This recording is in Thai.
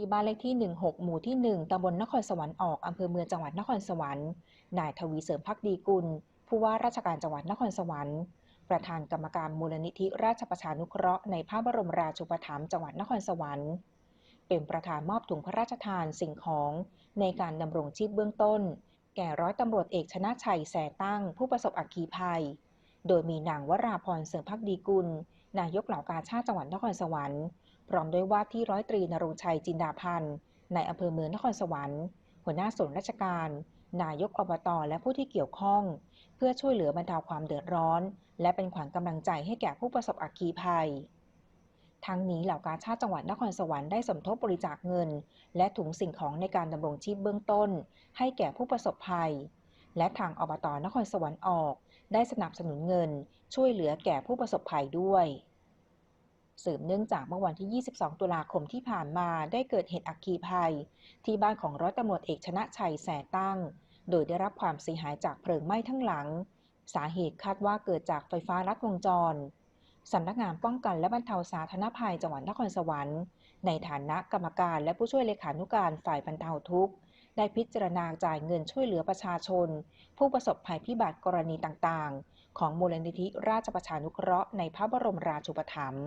ที่บ้านเลขที่ 16 หมู่ที่ 1ตำบลนครสวรรค์ออกอำเภอเมืองจังหวัดนครสวรรค์ นายทวีเสริมพักดีกุล ผู้ว่าราชการจังหวัดนครสวรรค์ ประธานกรรมการมูลนิธิราชประชานุเคราะห์ในพระบรมราชูปถัมภ์จังหวัดนครสวรรค์ เป็นประธานมอบถุงพระราชทานสิ่งของในการดำรงชีพเบื้องต้น แก่ร้อยตำรวจเอกชนะชัยแสตั้ง ผู้ประสบอัคคีภัย โดยมีนางวราพรเสริมพักดีกุล นายกเหล่ากาชาติจังหวัดนครสวรรค์ พร้อมด้วยว่าที่ร้อยตรีนรงชัยจินดาพันธ์ในอำเภอเมืองนครสวรรค์ หัวหน้าส่วนราชการ นายกอบตและผู้ที่เกี่ยวข้อง เพื่อช่วยเหลือบรรเทาความเดือดร้อน และเป็นขวัญกำลังใจให้แก่ผู้ประสบอัคคีภัยทั้งนี้เหล่ากาชาติจังหวัดนครสวรรค์ได้สมทบบริจาคเงิน และถุงสิ่งของในการดำรงชีพเบื้องต้น ให้แก่ผู้ประสบภัย และทางอบตนครสวรรค์ออก ได้สนับสนุนเงิน ช่วยเหลือแก่ผู้ประสบภัยด้วย สืบเนื่องจากเมื่อวันที่ 22 ตุลาคมที่ผ่านมาได้เกิดเหตุอัคคีภัย ที่บ้านของร้อยตำรวจเอกชนะชัยแสตั้ง โดยได้รับความเสียหายจากเพลิงไหม้ทั้งหลัง สาเหตุคาดว่าเกิดจากไฟฟ้าลัดวงจรสำนักงานป้องกันและบรรเทาสาธารณภัยจังหวัดนครสวรรค์ ในฐานะกรรมการและผู้ช่วยเลขานุการฝ่ายบรรเทาทุกข์ ได้พิจารณาจ่ายเงินช่วยเหลือประชาชน ผู้ประสบภัยพิบัติกรณีต่างๆ ของมูลนิธิราชประชานุเคราะห์ในพระบรมราชูปถัมภ์